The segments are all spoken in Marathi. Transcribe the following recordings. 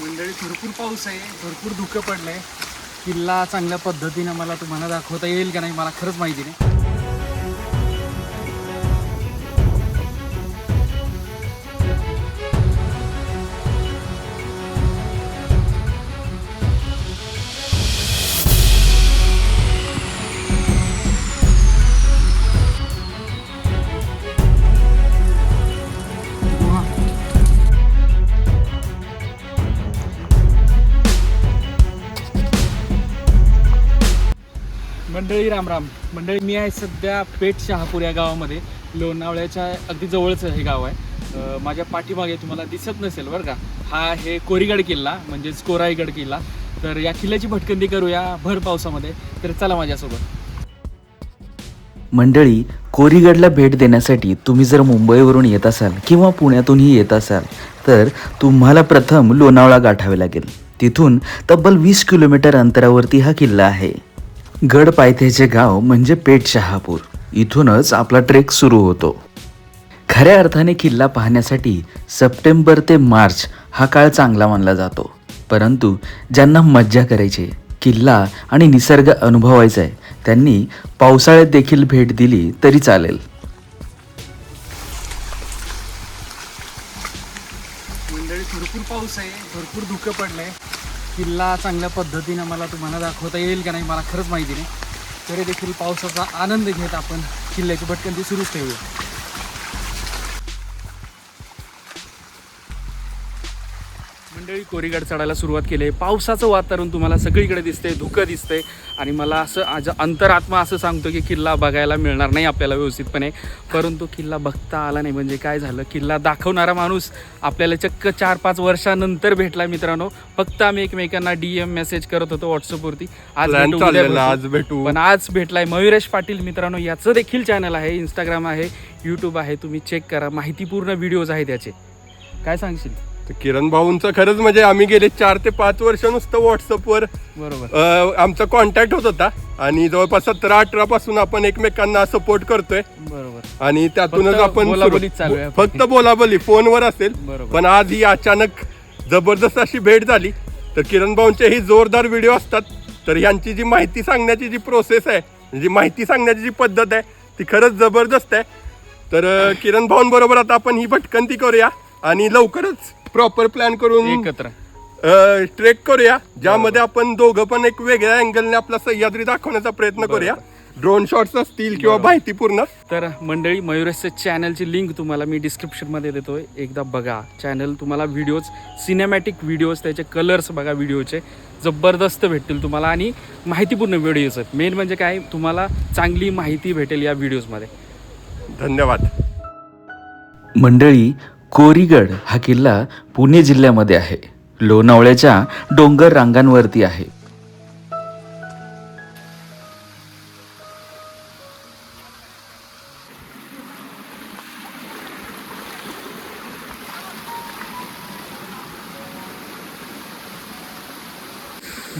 मंडळी भरपूर पाऊस आहे भरपूर धुकं पडलं आहे किल्ला चांगल्या पद्धतीनं मला तुम्हाला दाखवता येईल का नाही मला खरंच माहिती नाही. मंडळी रामराम मंडळी मी आहे सध्या पेठ शहापूर या गावामध्ये. लोणावळ्याच्या अगदी जवळचं हे गाव आहे. माझ्या पाठीमागे तुम्हाला दिसत नसेल बरं का. हा आहे कोरीगड किल्ला म्हणजेच कोराईगड किल्ला. तर या किल्ल्याची भटकंती करूया भर पावसामध्ये. तर चला माझ्यासोबत. मंडळी कोरीगडला भेट देण्यासाठी तुम्ही जर मुंबईवरून येत असाल किंवा पुण्यातूनही येत असाल तर तुम्हाला प्रथम लोणावळा गाठावे लागेल. तिथून तब्बल वीस किलोमीटर अंतरावरती हा किल्ला आहे. गड पायथ्याचे गाव म्हणजे पेठ शहापूर इथूनच आपला ट्रेक सुरू होतो. खऱ्या अर्थाने किल्ला पाहण्यासाठी सप्टेंबर ते मार्च हा काळ चांगला मानला जातो. परंतु ज्यांना मज्जा करायची आहे, किल्ला आणि निसर्ग अनुभवायचा आहे त्यांनी पावसाळ्यात देखील भेट दिली तरी चालेल. मंडळी भरपूर पाऊस आहे भरपूर धुकं पडलंय. किल्ला चांगल्या पद्धतीनं मला तुम्हाला दाखवता येईल का नाही मला खरंच माहिती नाही. तरी देखील पावसाचा आनंद घेत आपण किल्ल्याची भटकंती सुरूच ठेवूया. मंडळी कोरीगड चढायला सुरुवात केली आहे. पावसाचं वातावरण तुम्हाला सगळीकडे दिसतंय धुकं दिसतंय. आणि मला असं आज अंतरात्मा असं सांगतो की किल्ला बघायला मिळणार नाही आपल्याला व्यवस्थितपणे. परंतु किल्ला बघता आला नाही. म्हणजे काय झालं? किल्ला दाखवणारा माणूस आपल्याला चक्क चार पाच वर्षानंतर भेटला मित्रांनो. फक्त आम्ही एकमेकांना डी एम मेसेज करत होतो व्हॉट्सअपवरती आज. आज भेटू. पण आज भेटलाय मयुरेश पाटील मित्रांनो. याचं देखील चॅनल आहे इंस्टाग्राम आहे यूट्यूब आहे. तुम्ही चेक करा. माहितीपूर्ण व्हिडिओज आहेत याचे. काय सांगशील? तर किरण भाऊंचं खरंच म्हणजे आम्ही गेले चार ते पाच वर्ष नुसतं व्हॉट्सअपवर. बरोबर. अं, आमचा कॉन्टॅक्ट होत होता आणि जवळपास सतरा अठरा पासून आपण एकमेकांना सपोर्ट करतोय. बरोबर. आणि त्यातूनच फक्त आपण बोलाबोलीच चालू आहे. फक्त बोलाबोली फोनवर असेल. बरोबर. पण आज ही अचानक जबरदस्त अशी भेट झाली. तर किरण भाऊंचे ही जोरदार व्हिडिओ असतात. तर यांची जी माहिती सांगण्याची जी प्रोसेस आहे जी माहिती सांगण्याची जी पद्धत आहे ती खरंच जबरदस्त आहे. तर अं, किरण भाऊंबरोबर आता आपण ही भटकंती करूया आणि लवकरच प्रॉपर प्लॅन करून एकत्र. ट्रेक करूया ज्यामध्ये आपण दोघं पण एक वेगळ्या अँगलने आपला सह्याद्री दाखवण्याचा प्रयत्न करूया. ड्रोन शॉट्स असतील किंवा माहितीपूर्ण. तर मंडळी मयुरेशचं चॅनलची लिंक तुम्हाला मी डिस्क्रिप्शनमध्ये देतोय. एकदा बघा चॅनल तुम्हाला व्हिडिओज सिनेमॅटिक व्हिडिओज त्याचे कलर्स बघा व्हिडिओचे जबरदस्त भेटतील तुम्हाला आणि माहितीपूर्ण व्हिडिओज आहेत. मेन म्हणजे काय? तुम्हाला चांगली माहिती भेटेल या व्हिडिओजमध्ये धन्यवाद. मंडळी कोरीगड हा किल्ला पुणे जिल्ह्यामध्ये आहे. लोणावळ्याच्या डोंगर रांगांवरती आहे.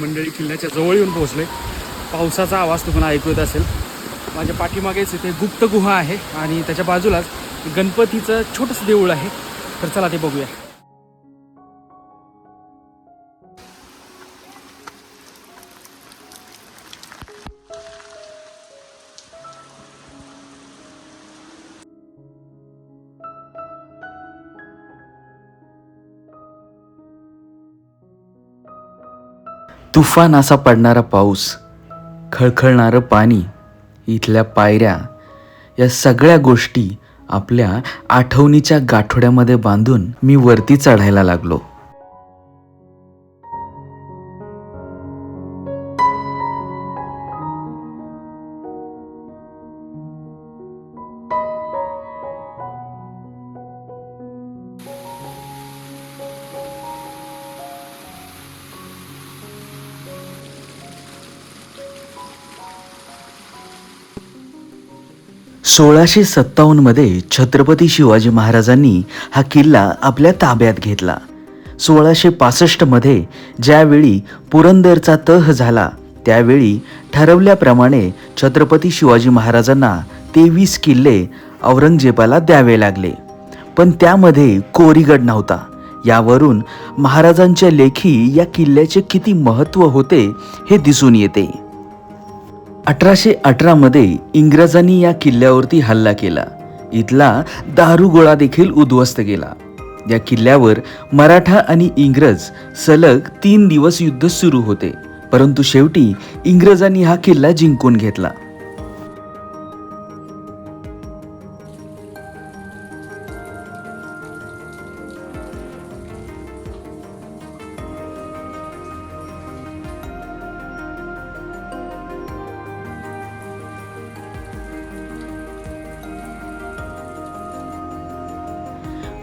मंडळी किल्ल्याच्या जवळ येऊन पोहोचले. पावसाचा आवाज तुम्हाला ऐकू येत असेल. माझ्या पाठीमागेच इथे गुप्त गुहा आहे आणि त्याच्या बाजूलाच गणपतीचं छोटंसं देऊळ आहे. तर चला ते बघूया. तुफान असा पडणारा पाऊस खळखळणारं पाणी इथल्या पायऱ्या या सगळ्या गोष्टी आपल्या आठवणीच्या गाठोड्यामध्ये बांधून मी वरती चढायला लागलो. सोळाशे सत्तावन्नमध्ये छत्रपती शिवाजी महाराजांनी हा किल्ला आपल्या ताब्यात घेतला. सोळाशे पासष्टमध्ये ज्यावेळी पुरंदरचा तह झाला त्यावेळी ठरवल्याप्रमाणे छत्रपती शिवाजी महाराजांना तेवीस किल्ले औरंगजेबाला द्यावे लागले. पण त्यामध्ये कोरीगड नव्हता. यावरून महाराजांच्या लेखी या किल्ल्याचे किती महत्त्व होते हे दिसून येते. अठराशे अठरामध्ये इंग्रजांनी या किल्ल्यावरती हल्ला केला. इथला दारुगोळा देखील उद्ध्वस्त केला. या किल्ल्यावर मराठा आणि इंग्रज सलग तीन दिवस युद्ध सुरू होते. परंतु शेवटी इंग्रजांनी हा किल्ला जिंकून घेतला.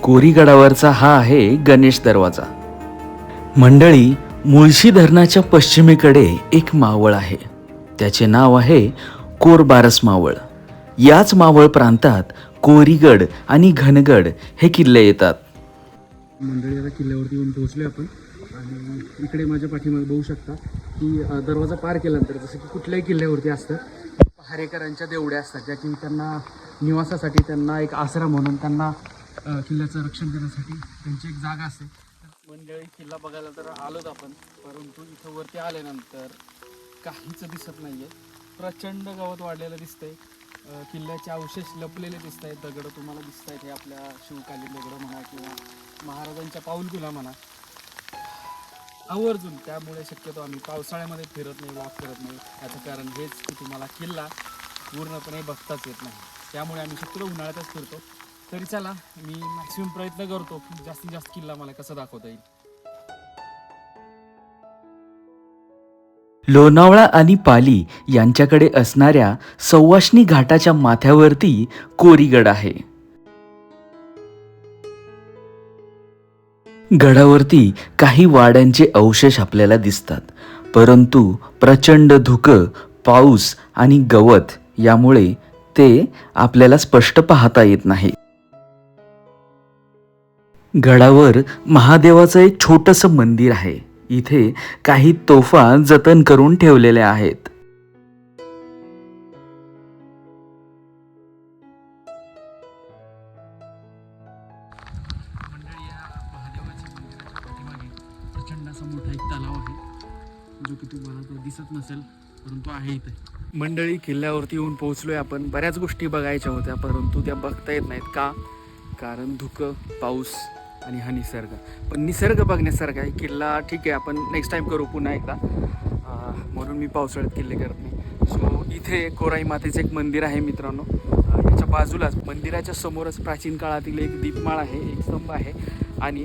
कोरीगडावरचा हा आहे गणेश दरवाजा. मंडळी मुळशी धरणाच्या पश्चिमेकडे एक मावळ आहे. त्याचे नाव आहे कोरबारस मावळ. याच मावळ प्रांतात कोरीगड आणि घनगड हे किल्ले येतात. मंडळी आता किल्ल्यावरती येऊन पोहोचले आपण. आणि इकडे माझ्या पाठीमागे बघू शकता की दरवाजा पार केल्यानंतर जसं की कुठल्याही किल्ल्यावरती असतं पहारेकरांच्या देवड्या असतात ज्या की त्यांना निवासासाठी त्यांना एक आसरा म्हणून त्यांना किल्ल्याचं रक्षण करण्यासाठी त्यांची एक जागा असते मंडळी किल्ला बघायला तर आलोच आपण परंतु इथं वरती आल्यानंतर काहीच दिसत नाही आहे प्रचंड गवत वाढलेलं दिसतंय. आहे किल्ल्याचे अवशेष लपलेले दिसत आहेत दगडं तुम्हाला दिसत आहेत हे आपल्या शिवकालीन दगडं म्हणा किंवा महाराजांच्या पाऊलखुला म्हणा. आवर्जून त्यामुळे शक्यतो आम्ही पावसाळ्यामध्ये फिरत नाही वाफ करत नाही. याचं कारण हेच की तुम्हाला किल्ला पूर्णपणे बघताच येत नाही. त्यामुळे आम्ही शक्यतो उन्हाळ्यातच फिरतो. तरी चला मी मॅक्सिमम प्रयत्न करतो. की जास्तीत जास्त किल्ला मला कसं दाखवता येईल. लोणावळा आणि पाली यांच्याकडे असणाऱ्या सव्वाशणी घाटाच्या माथ्यावरती कोरीगड आहे. गडावरती काही वाड्यांचे अवशेष आपल्याला दिसतात परंतु प्रचंड धुकं पाऊस आणि गवत यामुळे ते आपल्याला स्पष्ट पाहता येत नाही. गडावर महादेवाचं एक छोटंसं मंदिर आहे. इथे काही तोफा जतन करून ठेवलेल्या आहेत. मंडळी प्रचंड एक तलाव दिसत नसेल परंतु आहे इथे. मंडळी किल्ल्यावरती येऊन पोहोचलोय आपण. बऱ्याच गोष्टी बघायच्या होत्या परंतु त्या बघता येत नाहीत. का? कारण धुकं पाऊस आणि हा निसर्ग. पण निसर्ग बघण्यासारखा आहे. किल्ला ठीक आहे आपण नेक्स्ट टाईम करू पुन्हा एकदा. म्हणून मी पावसाळ्यात किल्ले करत नाही. सो इथे कोराई मातेचं एक मंदिर आहे मित्रांनो. त्याच्या याच्या बाजूलाच मंदिराच्या समोरच प्राचीन काळातील एक दीपमाळ आहे एक स्तंभ आहे. आणि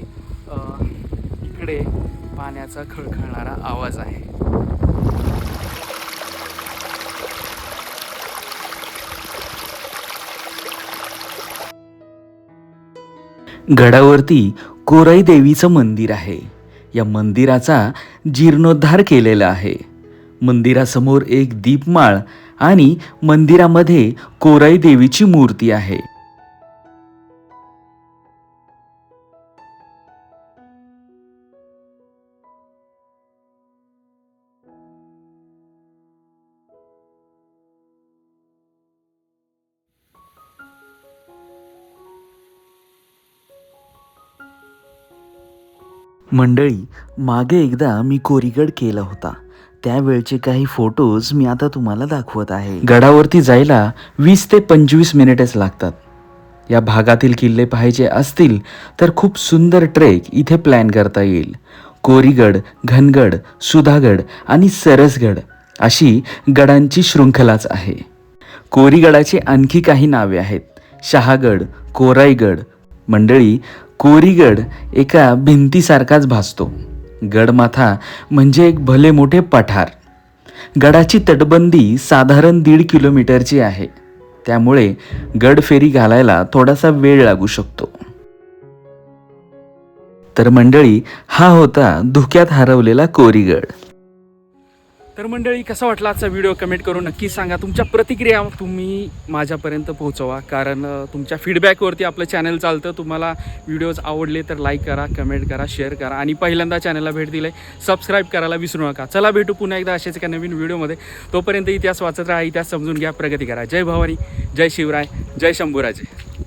इकडे पाण्याचा खळखळणारा आवाज आहे. गडावरती कोराई देवीचं मंदिर आहे. या मंदिराचा जीर्णोद्धार केलेला आहे. मंदिरासमोर एक दीपमाळ आणि मंदिरामध्ये कोराई देवीची मूर्ती आहे. मंडळी मागे एकदा मी कोरीगड केला होता. त्यावेळचे काही फोटोज मी आता तुम्हाला दाखवत आहे. गडावरती जायला वीस ते पंचवीस मिनिटेच लागतात. या भागातील किल्ले पाहायचे असतील तर खूप सुंदर ट्रेक इथे प्लॅन करता येईल. कोरीगड घनगड सुधागड आणि सरसगड अशी गडांची शृंखलाच आहे. कोरीगडाची आणखी काही नावे आहेत. शहागड कोराईगड. मंडळी कोरीगड एका भिंतीसारखाच भासतो. गडमाथा म्हणजे एक भले मोठे पठार. गडाची तटबंदी साधारण दीड किलोमीटरची आहे. त्यामुळे गड फेरी घालायला थोडासा वेळ लागू शकतो. तर मंडळी हा होता धुक्यात हरवलेला कोरीगड. तर मंडळी कसा वाटला आजचा व्हिडिओ कमेंट करून नक्की सांगा. तुमच्या प्रतिक्रिया तुम्ही माझ्यापर्यंत पोहोचवा. कारण तुमच्या फीडबॅकवरती आपलं चॅनल चालतं. तुम्हाला व्हिडिओज आवडले तर लाईक करा कमेंट करा शेअर करा. आणि पहिल्यांदा चॅनलला भेट दिले सबस्क्राईब करायला विसरू नका. चला भेटू पुन्हा एकदा अशाच एका नवीन व्हिडिओमध्ये तोपर्यंत इतिहास वाचत राहा इतिहास समजून घ्या प्रगती करा. जय भवानी जय शिवराय जय शंभूराजे.